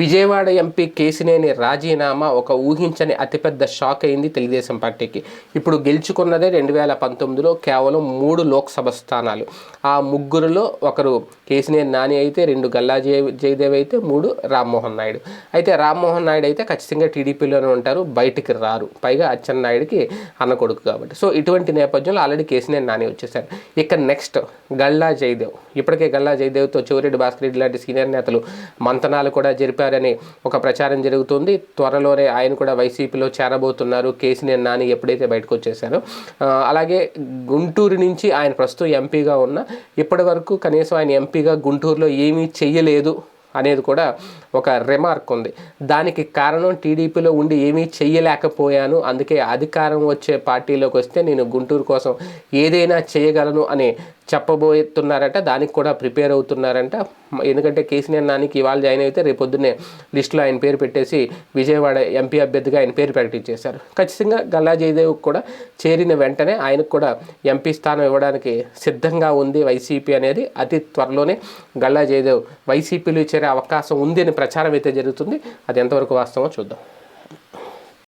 Vijayawada MP Kesineni రాజీనామా ఒక ఊహించని అతిపెద్ద షాక్ అయింది తెలుగుదేశం పార్టీకి. ఇప్పుడు గెలుచుకున్నదే రెండు వేల పంతొమ్మిదిలో కేవలం మూడు లోక్సభ స్థానాలు. ఆ ముగ్గురులో ఒకరు కేసినేని నాని అయితే రెండు గల్లా జయ జయదేవ్ అయితే మూడు రామ్మోహన్ నాయుడు. అయితే రామ్మోహన్ నాయుడు అయితే ఖచ్చితంగా టీడీపీలోనే ఉంటారు బయటికి రారు. పైగా అచ్చెన్నాయుడికి అన్న కొడుకు కాబట్టి. సో ఇటువంటి నేపథ్యంలో ఆల్రెడీ కేసినేని నాని వచ్చేసారు. ఇక నెక్స్ట్ గల్లా జయదేవ్. ఇప్పటికే గల్లా జయదేవ్తో చివరెడ్డి భాస్కర్ రెడ్డి లాంటి సీనియర్ నేతలు మంతనాలు కూడా జరిపారని ఒక ప్రచారం జరుగుతుంది. త్వరలోనే ఆయన కూడా వైసీపీలో చేరబోతున్నారు. కేసీఆర్ నాని ఎప్పుడైతే బయటకు వచ్చేసారో అలాగే గుంటూరు నుంచి ఆయన ప్రస్తుతం ఎంపీగా ఉన్న ఇప్పటి వరకు కనీసం ఆయన ఎంపీగా గుంటూరులో ఏమీ చెయ్యలేదు అనేది కూడా ఒక రిమార్క్ ఉంది. దానికి కారణం టీడీపీలో ఉండి ఏమీ చెయ్యలేకపోయాను. అందుకే అధికారం వచ్చే పార్టీలోకి వస్తే నేను గుంటూరు కోసం ఏదైనా చేయగలను అని చెప్పబోతున్నారట దానికి కూడా ప్రిపేర్ అవుతున్నారంట. ఎందుకంటే కేసీఆర్ నానికి ఇవాళ జాయిన్ అయితే రేపు పొద్దున్నే లిస్టులో ఆయన పేరు పెట్టేసి విజయవాడ ఎంపీ అభ్యర్థిగా ఆయన పేరు ప్రకటించేశారు. ఖచ్చితంగా గల్లా జయదేవ్ కూడా చేరిన వెంటనే ఆయనకు కూడా ఎంపీ స్థానం ఇవ్వడానికి సిద్ధంగా ఉంది వైసీపీ అనేది. అతి త్వరలోనే గల్లా జయదేవ్ వైసీపీలో చేరే అవకాశం ఉంది అని ప్రచారం అయితే జరుగుతుంది. అది ఎంతవరకు వాస్తవమో చూద్దాం.